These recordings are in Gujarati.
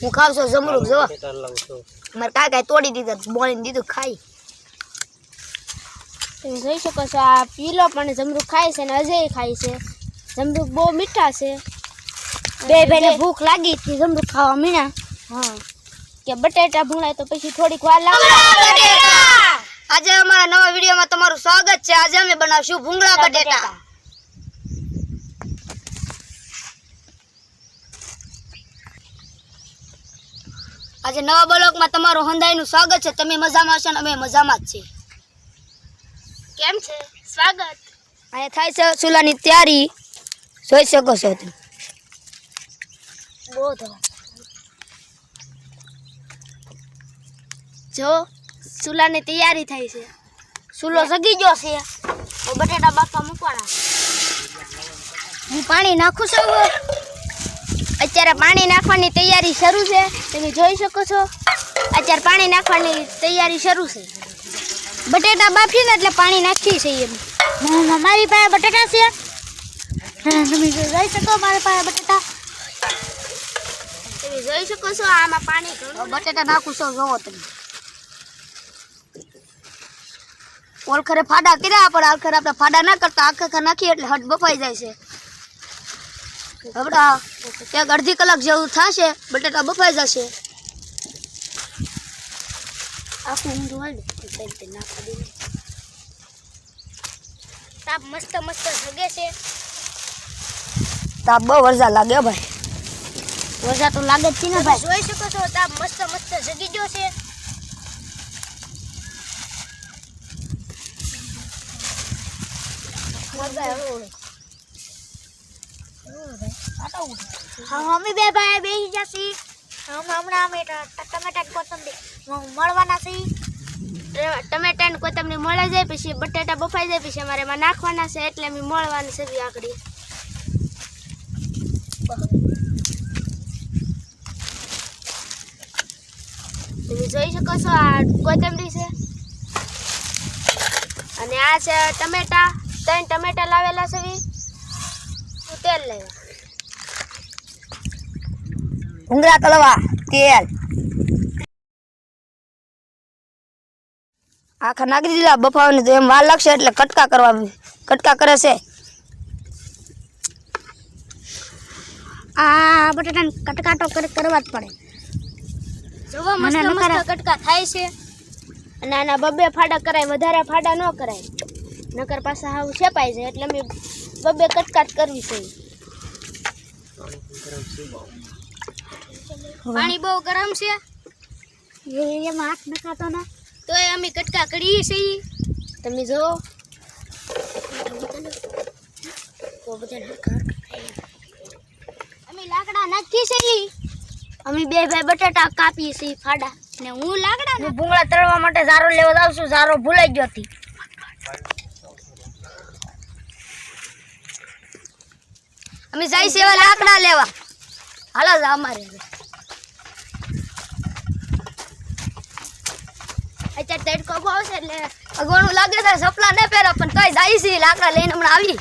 હું ખાવ છું જમરૂક છું. મારે કાકા તોડી દીધા બોલીને દીધું ખાઈ. તમે જોઈ શકો છો આ પીલો પણ જમરૂક ખાય છે અને અજય ખાય છે. જમરૂક બહુ મીઠા છે. બે ભાઈને ભૂખ લાગી હતી જમરૂક ખાવા મીણા હા. કે બટેટા ભૂણાય તો પછી થોડીક વાર લાગે આજે અમારા નવા વિડીયોમાં તમારું સ્વાગત છે. આજે અમે બનાવશું ભૂંગળા બટેટા. આજે નવા બ્લોગમાં તમારું હંધાઈનું સ્વાગત છે. તમે મજામાં છો ને અમે મજામાં જ છીએ. કેમ છે? સ્વાગત. અહીંયા થાય છે ચૂલાની તૈયારી. જોઈ શકો છો તમે. બહુ જો ચૂલાની તૈયારી થાય છે. ચૂલો સગી ગયો છે. બટેટા બાફવા મૂકવાના. હું પાણી નાખું છું અત્યારે પાણી નાખવાની તૈયારી શરૂ છે. તમે જોઈ શકો છો. અત્યારે પાણી નાખવાની તૈયારી શરૂ છે. બટેટા બાફીને એટલે પાણી નાખી છે એમ. મારી પાસે બટેટા છે. તમે જોઈ શકો મારી પાસે બટેટા. તમે જોઈ શકો છો આમાં પાણી બટેટા નાખું છો જોવો તમે. ઓળખરે ફાડા કર્યા, પણ આખરે આપણે ફાડા ના કરતા, આખા નાખીએ એટલે હટ બફાઈ જાય છે. હમણાં એક અડધી કલાક જેવું થશે બટેટા બફાઈ જશે. આખું ઊંધું હાલ નાખી દઈએ તાપ મસ્ત મસ્ત જગે છે. તાપ બહુ વરસાદ લાગે ભાઈ. વરસાદ તો લાગે જ છે ને ભાઈ. જોઈ શકો છો તાપ મસ્ત મસ્ત જગી ગયો છે. હા અમે બે ભાઈ બેસી જશી. હમ હમણાં અમે ટમેટા કોથમરી મળવાના છે ટમેટા ને કોથમરી મળે જાય પછી બટેટા બફાઈ જાય, પછી અમારે એમાં નાખવાના છે, એટલે અમે મળવાની છે આકડી તમે જોઈ શકો છો આ કોથમરી છે. અને આ છે ટમેટા. ત્રણ ટમેટા લાવેલા છે તેલ લેવા ભૂંગળા કલવા તેલ. આખા નાખી દીધા બફાવાની તો એમ વાર લાગશે એટલે કટકા કરવા કટકા કરે છે. આ બટાટાને કટકા તો કરવા જ પડે. જોવા મસ્ત કટકા થાય છે. અને આના બબ્બે ફાડા કરાય વધારે ફાડા ન કરાય. નકર પાછા હાવ છેપાઈ જાય એટલે અમે બબ્બે કટકાટ કરવી છે. પાણી બહુ ગરમ છે. એમાં હાથ નખાતો ના. એ અમે કટકા કરીએ છીએ. તમે જુઓ અમે લાકડા નાખીએ છીએ. અમે બે ભાઈ બટાટા કાપીએ છીએ ફાડા. ને હું લાકડા ને ભૂંગળા તળવા માટે ઝારો લેવા જાઉં છું. ઝારો ભૂલાઈ ગયો હતી. અમે જાય છે લાકડા લેવા. હાલો જા અમારે અત્યારે તડકો બહુ આવશે એટલે અગવડું લાગે છે સપલા ન પહેરા પણ તોય જાય છે લાકડા લઈને હમણાં આવી.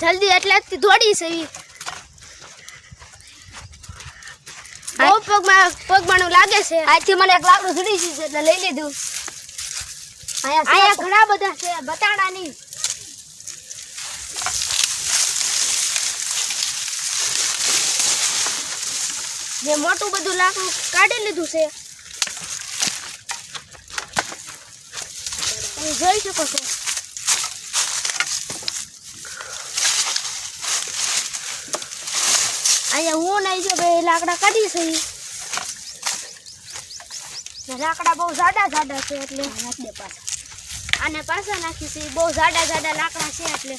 જલ્દી એટલે દોડી છે બહુ પગમાં પગમાનું લાગે છે. આજથી મને એક લાકડું જડી છે એટલે લઈ લીધું. અહીંયા અહીંયા ઘણા બધા છે બટાણાની. જે મોટું બધું લાકડું કાઢી લીધું છે. જોઈ શકો છો. અહીંયા હું નહીં જો ભાઈ લાકડા કાઢી છે. લાકડા બહુ જાડા જાડા છે એટલે. આને પાછા નાખી છે. બહુ જાડા જાડા લાકડા છે એટલે.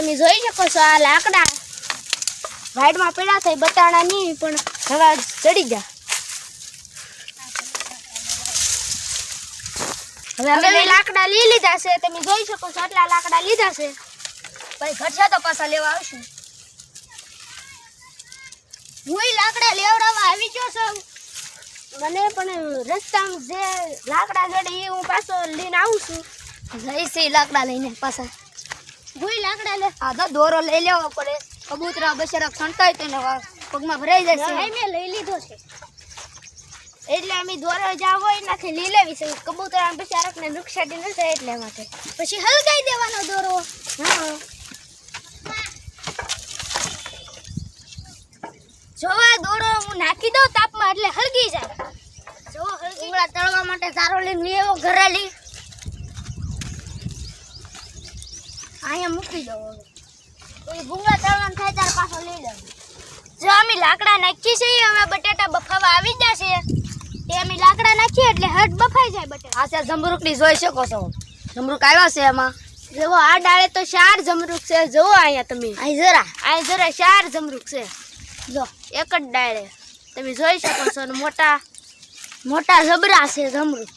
તમે જોઈ શકો છો આ લાકડા વાઈડમાં પડ્યા થઈ બટાણા નહીં, પણ હવા ચડી ગયા. હવે અમે લાકડા લઈ લીધા છે, તમે જોઈ શકો છો આટલા લાકડા લીધા છે. ભાઈ ઘટશે તો પાછા લેવા આવશું. હું લાકડા લેવડાવવા આવી ગયો છું. મને પણ રસ્તામાં જે લાકડા જડે એ હું પાછો લઈને આવું છું. જઈશ લાકડા લઈને પાછા. ભૂઈ લાકડા લે. આ તો દોરો લઈ લેવો પડે. કબૂતરા બસેરા ખંટાય તો પગમાં ભરાઈ જશે. હવે મેં લઈ લીધો છે. એટલે અમે દોરો જાવ હોય એનાથી લઈ લેવી છે. કબૂતરા આમ ને આરકને નુકસાની ન થાય એટલે માટે. પછી હલકાઈ દેવાનો દોરો. હા. જોવા દોરો હું નાખી દઉં તાપમાં એટલે હળગી જાય. જો હળગી તળવા માટે સારો લઈને લેવો ઘરે લઈ અહીંયા મૂકી દો પછી ભૂંગળા તળવાનું થાય ત્યારે પાછો લઈ લઉં. જો અમે લાકડા નાખીએ છીએ હવે બટેટા બફાવા આવી જશે એ અમે લાકડા નાખીએ એટલે હટ બફાઈ જાય બટેટા. આ જમરૂકની જોઈ શકો છો. જમરૂક આવ્યા છે એમાં. જુઓ આ ડાળે તો ચાર જમરૂક છે. જુઓ અહીંયા તમે. અહીં જરા. આ જરા ચાર જમરૂક છે. જો એક જ ડાળે. તમે જોઈ શકો છો ને મોટા મોટા જબરા છે જમરૂક.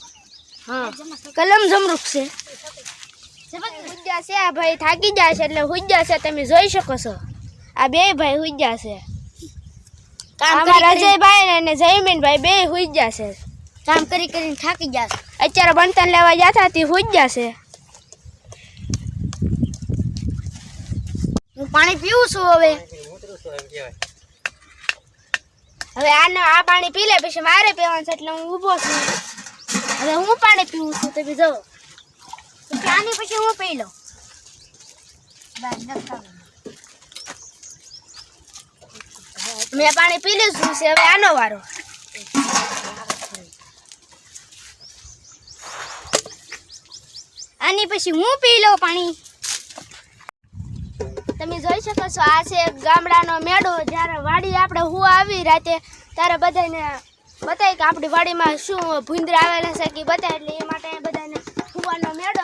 હા કલમ જમરૂક છે. હુજ્જા છે. આ ભાઈ થાકી જાય છે એટલે હુજ્જા છે. તમે જોઈ શકો છો. આ બે ભાઈ હુજ્જા છે. અજયભાઈ અને જયમીનભાઈ બે હુજ્જા છે. કામ કરી કરીને થાકી ગયા અત્યારે બણતણ લેવા જતા હતી હુજ્જા છે. હું પાણી પીવું છું હવે. હવે આને આ પાણી પી લે પછી મારે પીવાનું છે એટલે હું ઊભો છું. હવે હું પાણી પીવું છું તમે જો આની પછી હું પી લઉં. મેં પાણી પી લીધું છે, હવે આનો વારો. આની પછી હું પી લઉં પાણી? તમે જોઈ શકો છો, આ છે ગામડાનો મેળો, જ્યારે વાડી આપણે હું આવી રાતે, ત્યારે બધાને બતાય કે આપણી વાડીમાં શું ભૂંદરા આવેલા છે કે બતાય, એટલે એ માટે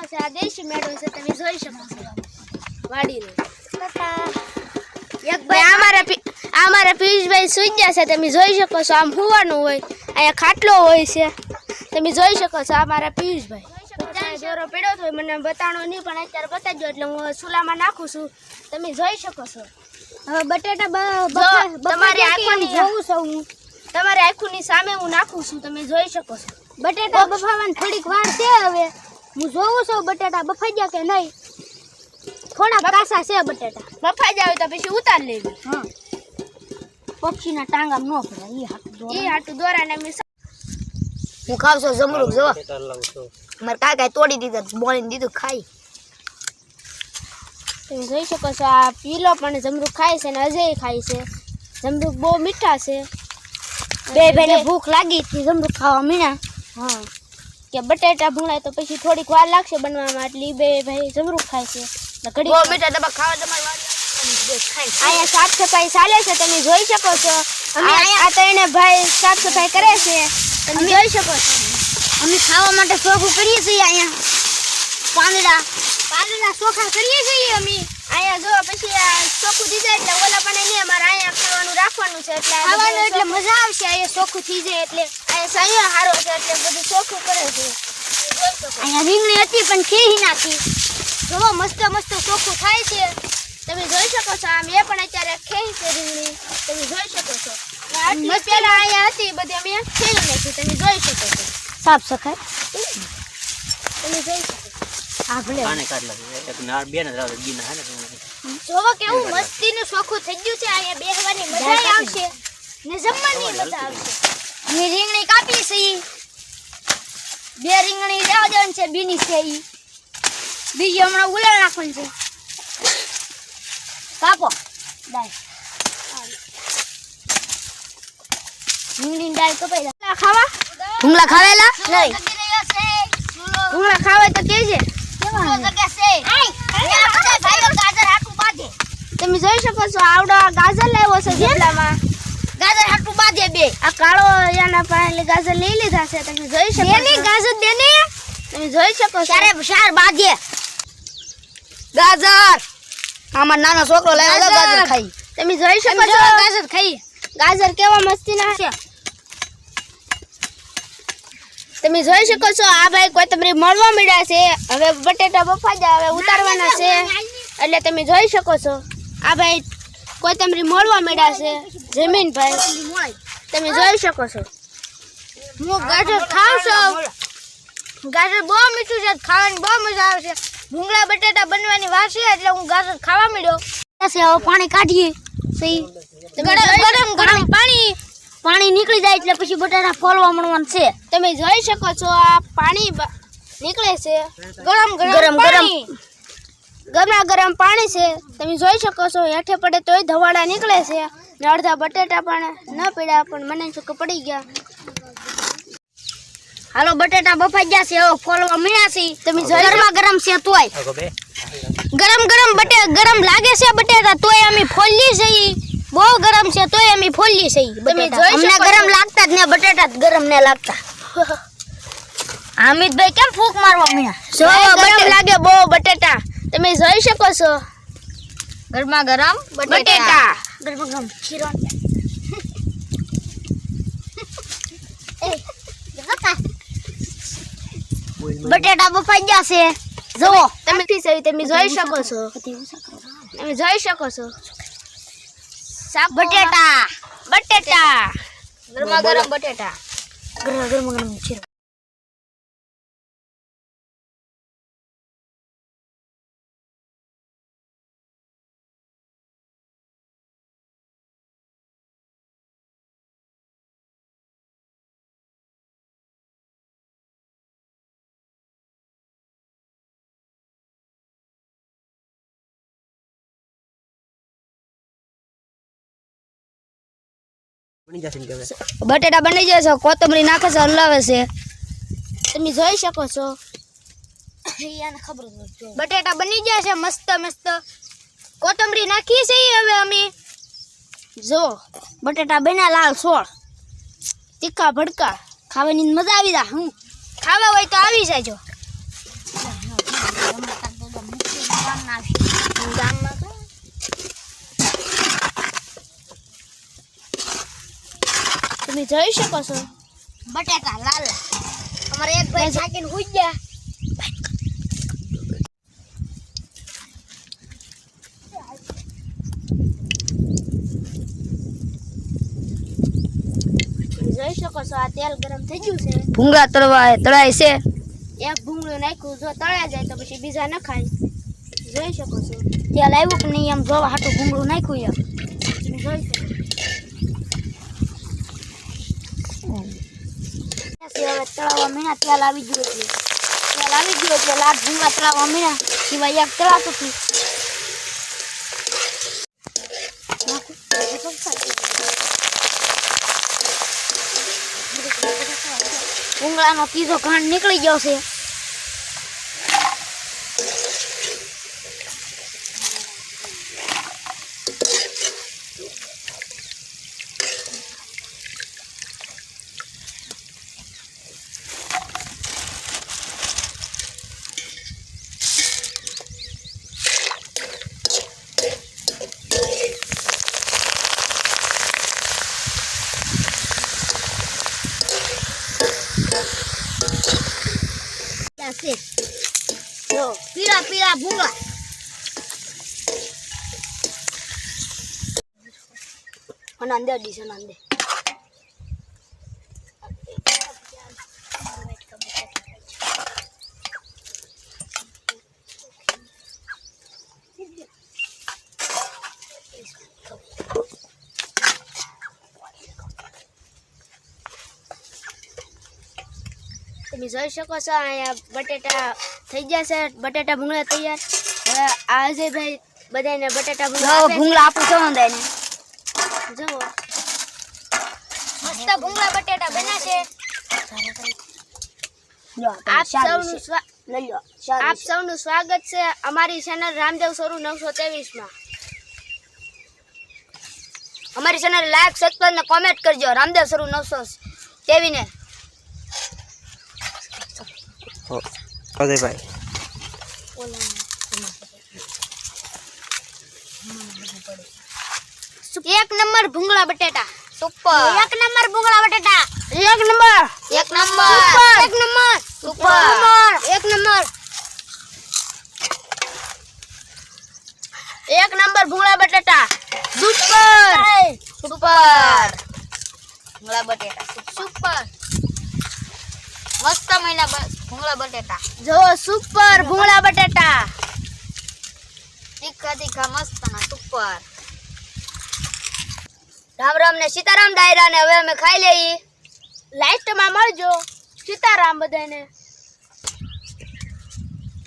છે આ દેશી મેળો છે તમે જોઈ શકો છો. વાડીનો. આ અમારા પિયુષભાઈ સુઈ ગયા છે તમે જોઈ શકો છો આમ હુવાનું હોય. અહીંયા ખાટલો હોય છે. તમે જોઈ શકો છો આ મારા પિયુષભાઈ દોરો પીડ્યો તો મને બતાણો નહીં પણ અત્યારે બતાવજો એટલે હું ચૂલામાં નાખું છું. તમે જોઈ શકો છો. હવે બટેટા તમારી આંખોની જોઉં છું? હું તમારી આંખોની સામે હું નાખું છું તમે જોઈ શકો છો. બટેટા બફાવાની થોડીક વાર છે હવે. હું જોઉં છું બટેટા બફાઈ ગયા કે નહીં? થોડા કાસા છે બટેટા. બફાઈ જાવ તો પછી ઉતાર લેવી. હા. પક્ષીના ટાંગા ન ભરાય એ હાટું એ હાટું દોરાને અમે હું ખાવ છું જમરૂક જો મારે કાંઈ કાંઈ તોડી દીધા બોલીને દીધું ખાઈ. તમે જોઈ શકો છો આ પીલો પણ જમરૂક ખાય છે ને અજય ખાય છે. જમરૂક બહુ મીઠા છે. બે ભાઈને ભૂખ લાગી હતી જમરૂક ખાવા મીણા. હા. કે બટેટા ભૂણાય તો પછી થોડીક વાર લાગશે બનવામાં એટલે બે ભાઈ જમરૂક ખાય છે. ખાવા તમારી અહીંયા સાફ સફાઈ ચાલે છે તમે જોઈ શકો છો. અમે આ ત્રણે ભાઈ સાફ સફાઈ કરે છે. તમે જોઈ શકો છો. અમે ખાવા માટે ચોખું કરીએ છીએ અહીંયા. પાંદડા. પાંદડા ચોખા કરીએ છીએ અમે. અહીંયા જો પછી આ ચોખ્ખું થઈ જાય એટલે ઓલા પણ નહીં અમારે અહીંયા ખાવાનું રાખવાનું છે એટલે ખાવાનું એટલે મજા આવશે અહીંયા ચોખ્ખું થઈ જાય એટલે. અહીંયા હારો છે એટલે બધું ચોખ્ખું કરે છે. અહીંયા રીંગણી હતી પણ ખેહી નાખી. જોવો મસ્ત મસ્ત ચોખ્ખું થાય છે. તમે જોઈ શકો છો આમ એ પણ અત્યારે ખેઈ છે રીંગણી. તમે જોઈ શકો છો. મસ્ત પહેલા અહીંયા હતી બધી અમે ખેઈ નાખી. તમે જોઈ શકો છો. સાફ સફાઈ. તમે જોઈ શકો હા ભલે આને કાઢ લાગે એક નાર બે ને રાવ ગીના હે ને જોવો કેવું મસ્તીનું ચોખ્ખું થઈ ગયું છે. અહીંયા બેહવાની મજા આવશે. ને જમવાની મજા આવશે. અમે રીંગણી કાપી છે. બે રીંગણી લેવા દેવાની છે બીની છે ઈ. બીજી હમણાં ઉલાળ નાખવાની છે. કાપો. ડાય. રીંગણી ડાય કપાઈ ખાવા? ભૂંગળા ખાવેલા? નહીં. ભૂંગળા ખાવે તો કેજે. તમે જોઈ શકો છો આવડો ગાજર લાવ્યો છે ઝેપલામાં ગાજર હાટું બાંધે બે. આ કાળો એના પાસે ગાજર લઈ લીધા છે તમે જોઈ શકો એની ગાજર દેની? તમે જોઈ શકો સારે સાર ચાર ગાજર! આમાં નાનો છોકરો લાવ્યો ગાજર! ખાઈ. તમે જોઈ શકો છો ગાજર ખાઈ. ગાજર કેવા મસ્તીના છે. તમે જોઈ શકો છો આ ભાઈ કોઈ તમને મળવા મળ્યા છે. હવે બટેટા બફાઈ જાય હવે ઉતારવાના છે. એટલે તમે જોઈ શકો છો આ ભાઈ કોથમરી મળવા મળ્યા છે? જમીનભાઈ તમે જોઈ શકો છો. હું ગાજર ખાઉં છું. ગાજર બહુ મીઠું છે ખાવાની બહુ મજા આવે છે. ભૂંગળા બટેટા બનવાની વાર છે એટલે હું ગાજર ખાવા મળ્યો હવે પાણી કાઢીએ. સહી ગરમ ગરમ ગરમ પાણી. પાણી. નીકળી જાય એટલે પછી બટાટા ફોલવા મળવાનું છે. તમે જોઈ શકો છો આ પાણી નીકળે છે. ગરમ ગરમ, ગરમ ગરમ. ગરમા ગરમ પાણી છે તમે જોઈ શકો છો હેઠે પડે તોય ધવાડા નીકળે છે. ને અડધા બટેટા પણ ન પીડ્યા પણ મને શું પડી ગયા. હાલો બટેટા બફાઈ ગયા છે હવે ફોલવા મળ્યા છે. તમે ગરમા ગરમ છે તોય. ગરમ ગરમ બટે ગરમ લાગે છે બટેટા તોય અમે ફોલી છે બહુ ગરમ છે તોય અમે ફોલી છે તમે બટેટા. અમને ગરમ લાગતા જ ને બટેટા જ ગરમ ને લાગતા. હામિદભાઈ કેમ ફૂંક મારવા મળ્યા જો ગરમ લાગે બહુ બટેટા. તમે જોઈ શકો છો. ગરમા ગરમ બટેટા. ગરમા ગરમ ખીરો. બટેટા બફાઈ ગયા છે. જુઓ. તમે તમે જોઈ શકો છો. તમે જોઈ શકો છો. શાક બટેટા. બટેટા. ગરમા ગરમ બટેટા. ગરમા ગરમ ગરમ ખીરો. બટેટા બની જશે છે કોથમરી નાખે છે હલાવે છે. તમે જોઈ શકો છો. એને ખબર બટેટા બની ગયા છે મસ્ત મસ્ત. કોથમરી નાખીએ છીએ હવે અમે. જો બટેટા બન્યા લાલ સોળ તીખા ભડકા. ખાવાની મજા આવી જા હું ખાવા હોય તો આવી જાજો ગામમાં તમે જોઈ શકો છો. બટેટા લાલ. અમારે એક ભાઈ થાકીને ઉઈ ગયા. તમે જોઈ શકો છો આ તેલ ગરમ થઈ ગયું છે. ભૂંગળા તળવા તળાય છે. એક ભૂંગળું નાખ્યું જો તળ્યા જાય તો પછી બીજા ન ખાય. જોઈ શકો છો. તેલ આવ્યું કે નહીં એમ જોવા હાટું ભૂંગળું નાખ્યું એમ જોઈ શકો પછી હવે તળાવવા મીણા તેલ આવી ગયું એટલે તેલ આવી ગયું એટલે ત્રીજો ઘાણ નીકળી ગયો છે. ત્યાં છે જો પીળા પીળા ભૂંગળા અને અંદર ડીશ તમે જોઈ શકો છો અહીંયા બટેટા થઈ ગયા છે બટેટા ભૂંગળા તૈયાર. હવે આજે ભાઈ બધાને બટેટા ભૂંગળા. ભૂંગળા આપું છો ને જુઓ મસ્ત ભૂંગળા બટેટા બન્યા છે. આપ સૌનું આપ સૌનું સ્વાગત છે અમારી ચેનલ રામદેવ સોરુ નવસો ત્રેવીસમાં અમારી ચેનલ લાઈક સબસ્ક્રાઈબ ને કોમેન્ટ કરજો રામદેવ સોરુ નવસો હો અજયભાઈ એક નંબર ભૂંગળા બટેટા સુપર એક નંબર ભૂંગળા બટેટા એક નંબર એક નંબર એક નંબર સુપર એક નંબર એક નંબર ભૂંગળા બટેટા સુપર સુપર ભૂંગળા બટેટા સુપર મહિના ભૂંગળા બટેટા. જો સુપર ભૂંગળા બટેટા. તીખા તીખા મસ્ત ના સુપર રામ રામ ને સીતારામ ડાયરા ને હવે અમે ખાઈ લઈએ. લાસ્ટમાં મળજો. સીતારામ બધાને.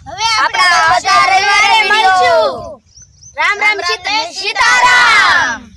હવે આપણા બધા રવિવારે મળશું. રામ રામ સીતારામ.